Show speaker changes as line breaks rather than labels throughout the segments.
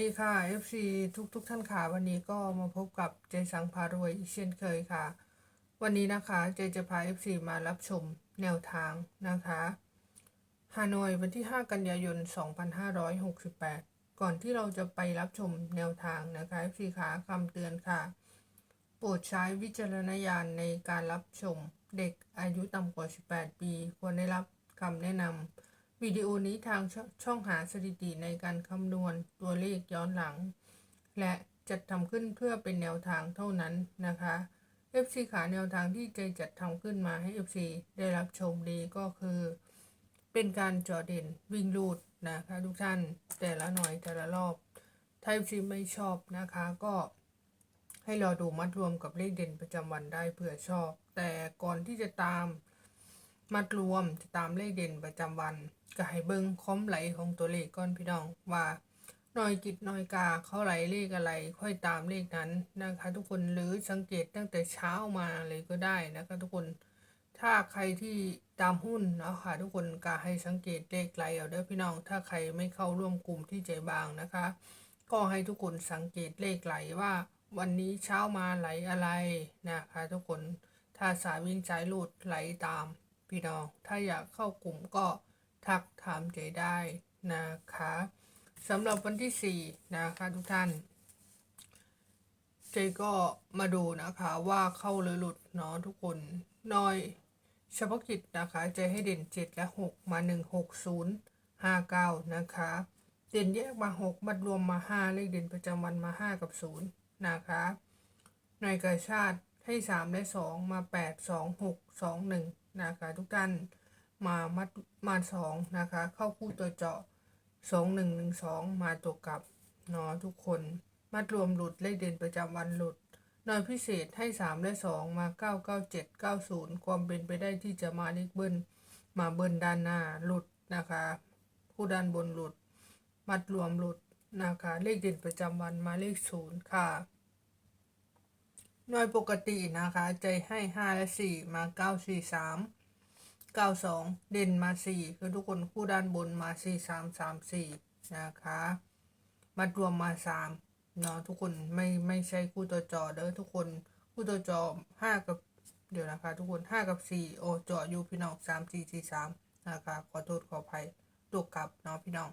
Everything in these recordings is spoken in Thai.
ดีค่ะ FC ทุกทุกๆท่านค่ะ วันนี้ก็มาพบกับเจสังพารวยอีกเช่นเคยค่ะ วันนี้นะคะเจจะพา FC มารับชมแนวทางนะคะฮานอยวันที่ 5 กันยายน 2568 ก่อนที่เราจะไปรับชมแนวทางนะคะ FC ค่ะคำเตือนค่ะ โปรดใช้วิจารณญาณในการรับชมเด็กอายุต่ำกว่า 18 ปี ควรได้รับคำแนะนำ วิดีโอนี้ทางชช่องหาสถิติในการคำนวณตัวเลขย้อนหลัง และจัดทำขึ้นเพื่อเป็นแนวทางเท่านั้นนะคะ FC ขาแนวทางที่เจจัดทำขึ้นมาให้ FC ได้รับชมดีก็คือ เป็นการเจอเด่นวิ่งรูดนะคะทุกท่านแต่ละหน่อยแต่ละรอบถ้า FC ไม่ชอบนะคะก็ให้รอดูมัดรวมกับเลขเด่นประจำวันได้เผื่อชอบ แต่ก่อนที่จะตาม มัดรวมจะตามเลขเด่นประจำวันก็ให้เบิ้งคอมไหลของตัวเลขก้อนพี่น้องว่าหน่อยกิจหน่อยกาเขาไหลเลขอะไร ค่อยตามเลขนั้นนะคะ ทุกคนหรือสังเกตตั้งแต่เช้ามาเลยก็ได้นะคะทุกคนถ้าใครที่ตามหุ้นเนาะค่ะทุกคนก็ให้สังเกตเลขไหลเอาเด้อพี่น้อง ถ้าใครไม่เข้าร่วมกลุ่มที่ใจบางนะคะ ก็ให้ทุกคนสังเกตเลขไหลว่า วันนี้เช้ามาไหลอะไรนะคะ ทุกคนถ้าสายวิ่งสายหลุดไหลตาม พี่น้อง ถ้าอยากเข้ากลุ่มก็ทักถามเจได้นะคะสำหรับวันที่ 4 นะคะทุกท่าน เจก็มาดูนะคะว่าเข้าหรือหลุดเนาะทุกคนน้อยเฉพาะกิจนะคะเจให้เด่น 7 และ 6 มา 1 6 0 5 9 นะคะ เด่นแยกมา 6 มัดรวมมา 5 เลขเด่นประจำวันมา 5 กับ 0 นะคะหน่วยกระชาติ ให้ 3 และ 2 มา 8 2 6 2 1 นะคะทุกท่านมามัดมาสองนะคะ เข้าคู่ตัวเจาะสองหนึ่งหนึ่งสองมาตัวกลับเนาะทุกคนมัดรวมหลุดเลขเด่นประจำวันหลุดหน่วยพิเศษให้สามและสองมาเก้าเก้าเจ็ดเก้าศูนย์ความเป็นไปได้ที่จะมาเลขเบิ้ลมาเบิ้ลด้านหน้าหลุดนะคะผู้ด้านบนหลุด มัดรวมหลุดนะคะเลขเด่นประจำวันมาเลขศูนย์ค่ะ หน่วยปกตินะคะ ใจให้ห้าและสี่มาเก้าสี่สามเก้าสองเด่นมาสี่คือทุกคนคู่ด้านบนมาสี่สามสามสี่นะคะ มารวมมาสามเนาะทุกคนไม่ไม่ใช่คู่ตัวจอเด้อทุกคนคู่ตัวจอห้ากับเดี๋ยวนะคะ ทุกคนห้ากับสี่โอจออยู่พี่น้องสามสี่สี่สามนะคะ ขอโทษขออภัยตัวกลับเนาะพี่น้อง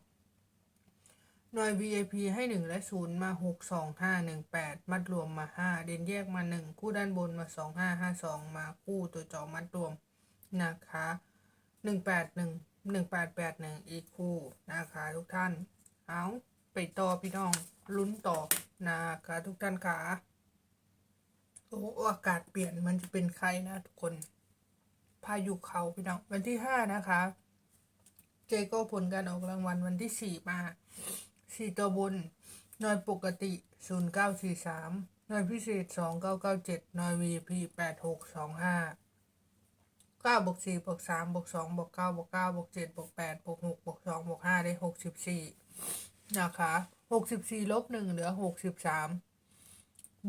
หน่วย VIP ให้หนึ่งและศูนย์มาหกสองห้าหนึ่งแปดมัดรวมมาห้าเด่นแยกมาหนึ่งคู่ด้านบนมาสองห้าห้าสองมาคู่ตัวจอมัดรวมนะคะหนึ่งแปดหนึ่งหนึ่งแปดแปดหนึ่งอีกคู่นะคะทุกท่าน เอาไปต่อพี่น้องลุ้นต่อนะคะทุกท่านขาโอ้อากาศเปลี่ยนมันจะเป็นใครนะทุกคน พายุเขาพี่น้องวันที่ห้านะคะ เจก็ผลการออกรางวัลวันที่สี่มา สี่ตัวบนหน่วยปกติศูนย์เก้าสี่สามหน่วยพิเศษสองเก้าเก้าเจ็ดหน่วย VP แปดหกสองห้าก้าบวกสี่บวกสามบวกสองบวกเก้าบวกเก้าบวกเจ็ดบวกแปดบวกหกบวกสองบวกห้าได้หกสิบสี่นะคะหกสิบสี่ลบหนึ่งเหลือหกสิบสาม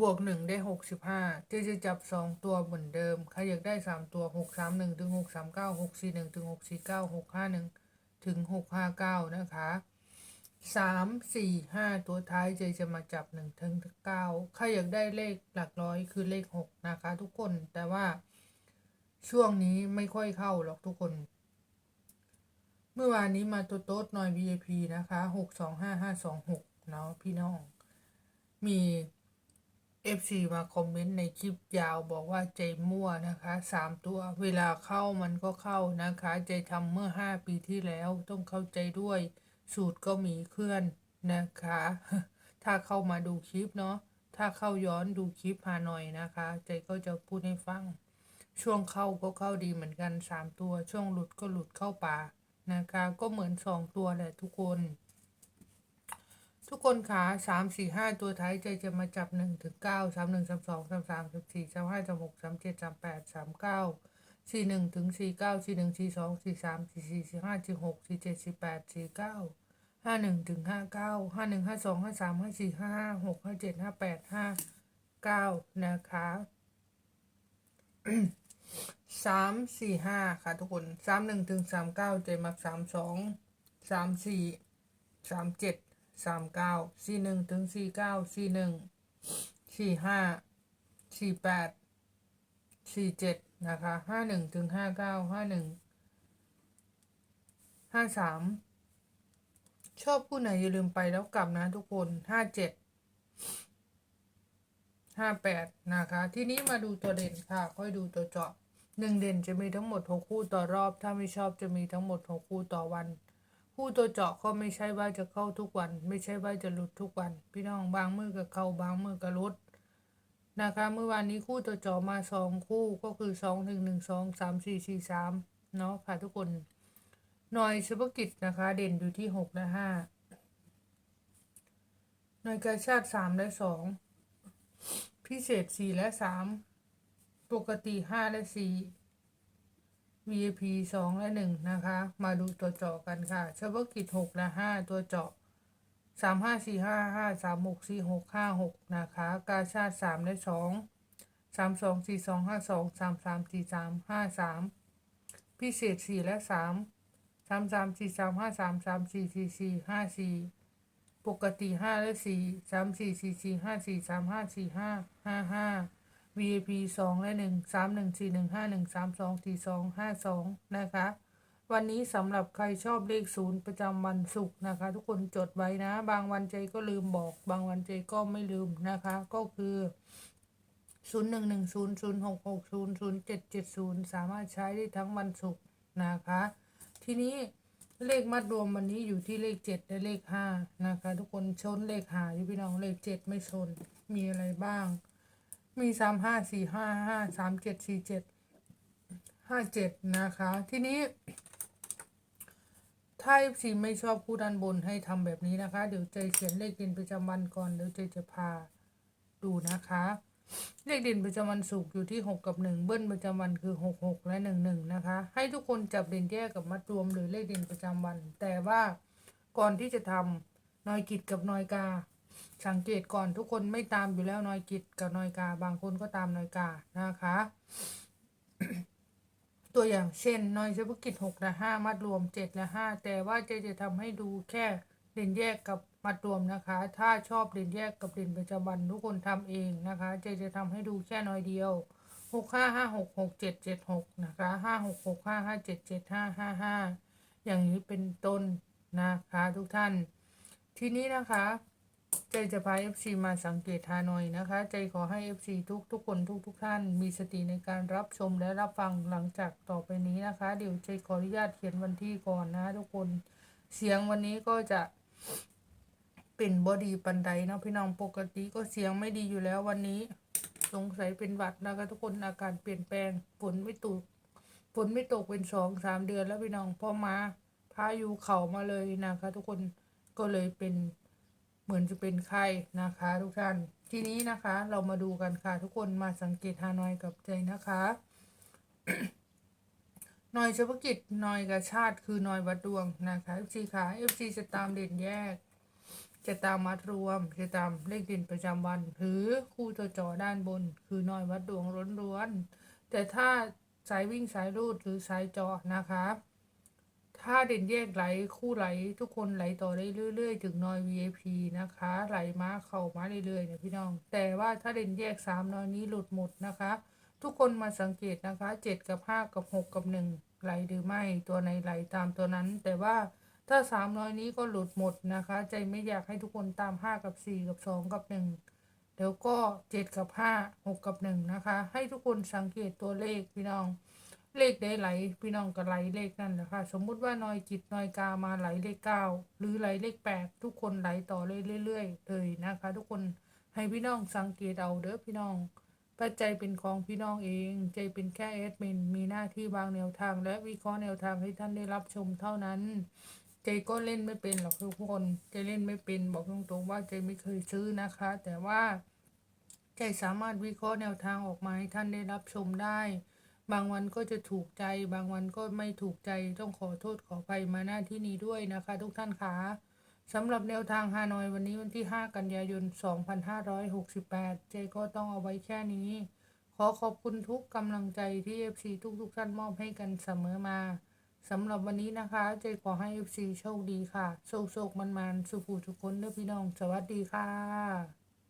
บวกหนึ่งได้หกสิบห้าจะจะจับสองตัวเหมือนเดิม ใครอยากได้สามตัวหกสามหนึ่งถึงหกสามเก้าหกสี่หนึ่งถึงหกสี่เก้าหกห้าหนึ่งถึงหกห้าเก้านะคะ สามสี่ห้าตัวท้ายเจจะมาจับหนึ่งถึงเก้าใครอยากได้เลขหลักร้อยคือเลขหกนะคะ ทุกคนแต่ว่าช่วงนี้ไม่ค่อยเข้าหรอกทุกคน เมื่อวานนี้มาโตโต๊ดหน่อย VIP นะคะหกสองห้าห้าสองหกเนาะพี่น้อง มี FC มาคอมเมนต์ในคลิปยาวบอกว่าใจมั่วนะคะสามตัว เวลาเข้ามันก็เข้านะคะ ใจทำเมื่อห้าปีที่แล้วต้องเข้าใจด้วย สูตรก็มีเคลื่อนนะคะ ถ้าเข้ามาดูคลิปเนาะ ถ้าเข้าย้อนดูคลิปหาหน่อยนะคะ ใจก็จะพูดให้ฟัง ช่วงเข้าก็เข้าดีเหมือนกันสามตัว ช่วงหลุดก็หลุดเข้าป่านะคะ ก็เหมือนสองตัวแหละทุกคน ทุกคนขาสามสี่ห้าตัวท้ายใจจะมาจับหนึ่งถึงเก้าสามหนึ่งสามสองสามสามสามสี่สามห้าสามหกสามเจ็ดสามแปดสามเก้าสี่หนึ่งถึงสี่เก้าสี่หนึ่งสี่สองสี่สามสี่สี่สี่ห้าสี่หกสี่เจ็ดสี่แปดสี่เก้า ห้าหนึ่งถึงห้าเก้าห้าหนึ่งห้าสองห้าสามห้าสี่ห้าห้าหกห้าเจ็ดห้าแปดห้าเก้านะคะสามสี่ห้าค่ะทุกคนสามหนึ่งถึงสามเก้าใจมักสามสองสามสี่สามเจ็ดสามเก้าสี่หนึ่งถึงสี่เก้าสี่หนึ่งสี่ห้าสี่แปดสี่เจ็ดนะคะห้าหนึ่งถึงห้าเก้าห้าหนึ่งห้าสาม ชอบคู่ไหนอย่าลืมไปแล้วกลับนะทุกคนห้าเจ็ดห้าแปดนะคะ ทีนี้มาดูตัวเด่นค่ะ ค่อยดูตัวเจาะหนึ่งเด่นจะมีทั้งหมดหกคู่ต่อรอบ ถ้าไม่ชอบจะมีทั้งหมดหกคู่ต่อวัน คู่ตัวเจาะก็ไม่ใช่ว่าจะเข้าทุกวัน ไม่ใช่ว่าจะหลุดทุกวัน พี่น้องบางมือก็เข้าบางมือก็หลุดนะคะเมื่อวานนี้คู่ตัวเจาะมาสองคู่ก็คือสองหนึ่งหนึ่งสองสามสี่สี่สามเนาะค่ะทุกคน น่วยเฉพาะกิจนะคะ เด่นอยู่ที่หกและห้าหน่วยกาชาติสามและสองพิเศษสี่และสามปกติห้าและสี่ VIP สองและหนึ่งนะคะ มาดูตัวเจาะกันค่ะเฉพาะกิจหกและห้าตัวเจาะสามห้าสี่ห้าห้าสามหกสี่หกห้าหกนะคะ กาชาติสามและสองสามสองสี่สองห้าสองสามสามสี่สามห้าสามพิเศษสี่และสามามสามสี่สามห้าสามสามสี่สี่สี่ห้าสี่ปกติห้าและสี่สามสี่สี่สี่ห้าสี่สามห้าสี่ห้าห้าห้า VIP สองและหนึ่งสามหนึ่งสี่หนึ่งห้าหนึ่งสามสองสี่สองห้าสองนะคะ วันนี้สำหรับใครชอบเลขศูนย์ประจำวันศุกร์นะคะ ทุกคนจดไว้นะ บางวันใจก็ลืมบอก บางวันใจก็ไม่ลืมนะคะ ก็คือศูนย์หนึ่งหนึ่งศูนย์ศูนย์หกหกศูนย์ศูนย์เจ็ดเจ็ดศูนย์สามารถใช้ได้ทั้งวันศุกร์นะคะ ทีนี้เลขมัดรวมวันนี้อยู่ที่เลขเจ็ดและเลขห้านะคะ ทุกคนชนเลขหาอยู่พี่น้องเลขเจ็ดไม่ชนมีอะไรบ้าง มีสามห้าสี่ห้าห้าสามเจ็ดสี่เจ็ดห้าเจ็ดนะคะ ทีนี้ถ้า FC ไม่ชอบคู่ด้านบนให้ทำแบบนี้นะคะ เดี๋ยวใจเขียนเลขเด่นประจำวันก่อน เดี๋ยวใจจะพาดูนะคะ เลขเด่นประจำวันศุกร์อยู่ที่ 6 กับ 1 เบิ้ลประจำวันคือ 6 6 และ 1 1 นะคะ ให้ทุกคนจับเด่นแยกกับมัดรวมหรือเลขเด่นประจำวัน แต่ว่าก่อนที่จะทำนอยกิจกับนอยกา สังเกตก่อนทุกคนไม่ตามอยู่แล้วนอยกิจกับนอยกา บางคนก็ตามนอยกานะคะ ตัวอย่างเช่นนอยเฉพาะกิจหกและห้ามัดรวมเจ็ดและห้าแต่ว่าเจจะทำให้ดูแค่เด่นแยกกับ มัดรวมนะคะ ถ้าชอบเด่นแยกกับเด่นประจำวันทุกคนทำเองนะคะเจจะทำให้ดูแค่น้อยเดียวหกห้าห้าหกหกเจ็ดเจ็ดหกนะคะห้าหกหกห้าห้าเจ็ดเจ็ดห้าห้าห้าอย่างนี้เป็นต้นนะคะทุกท่าน ทีนี้นะคะใจจะพา FC มาสังเกตฮานอยนะคะ ใจขอให้ FC ทุกทุกคนทุกทุกท่าน มีสติในการรับชมและรับฟังหลังจากต่อไปนี้นะคะ เดี๋ยวใจขออนุญาตเขียนวันที่ก่อนนะทุกคน เสียงวันนี้ก็จะ เป็นบอดีปันไดเนาะพี่น้องปกติก็เสียงไม่ดีอยู่แล้ววันนี้ สงสัยเป็นหวัดนะคะทุกคนอาการเปลี่ยนแปลงฝนไม่ตกฝนไม่ตกเป็นสองสามเดือนแล้วพี่น้องพอมาพายุเข่ามาเลยนะคะ ทุกคนก็เลยเป็นเหมือนจะเป็นไข้นะคะ ทุกท่านทีนี้นะคะ เรามาดูกันค่ะ ทุกคนมาสังเกตฮานอยกับใจนะคะหน่อยเฉพาะกิจหน่อยกระชาติคือหน่อยวัดดวงนะคะ FC ค่ะ FC จะตามเด่นแยก จะตามมัดรวม จะตามเลขด่นประจำวัน หรือคู่ตัวจอด้านบน คือน่อยวัดดวงล้วนๆแต่ถ้าสายวิ่งสายรูดหรือสายจอนะคะ ถ้าเด่นแยกไหลคู่ไหลทุกคนไหลต่อได้เรื่อย ๆ ถึงนอย VIP นะคะ ไหลมาเข้ามาเรื่อยๆเนี่ยพี่น้อง แต่ว่าถ้าเด่นแยกสามนอยนี้หลุดหมดนะคะ ทุกคนมาสังเกตนะคะเจ็ดกับห้ากับหกกับหนึ่งไหลหรือไม่ตัวไหนไหลตามตัวนั้น แต่ว่า ถ้าสามน้อยนี้ก็หลุดหมดนะคะ ใจไม่อยากให้ทุกคนตามห้ากับสี่กับสองกับหนึ่งเดี๋ยวก็เจ็ดกับห้าหกกับหนึ่งนะคะ ให้ทุกคนสังเกตตัวเลขพี่น้อง เลขได้ไหลพี่น้องก็ไหลเลขนั่นแหละค่ะ สมมุติว่านอยจิตนอยกามาไหลเลขเก้าหรือไหลเลขแปดทุกคนไหลต่อเลยเรื่อยๆเลยนะคะ ทุกคนให้พี่น้องสังเกตเอาเด้อพี่น้องปัจจัยเป็นของพี่น้องเอง ใจเป็นแค่แอดมิน มีหน้าที่วางแนวทาง และวิเคราะห์แนวทางให้ท่านได้รับชมเท่านั้น ใจก็เล่นไม่เป็นหรอกทุกคนใจเล่นไม่เป็นบอกตรงๆว่าใจไม่เคยซื้อนะคะ แต่ว่าใจสามารถวิเคราะห์แนวทางออกมาให้ท่านได้รับชมได้ บางวันก็จะถูกใจ บางวันก็ไม่ถูกใจต้องขอโทษขอไปมาหน้าที่นี้ด้วยนะคะ ทุกท่านคะสำหรับแนวทางฮานอยวันนี้วันที่ 5 กันยายน 2568 เจก็ต้องเอาไว้แค่นี้ ขอขอบคุณทุกกำลังใจที่ FC ทุกๆท่านมอบให้กันเสมอมา สำหรับวันนี้นะคะ เจขอให้ FC โชคดีค่ะ โชคโชคมันมันๆสุขูทุกคนเด้อพี่น้อง สวัสดีค่ะ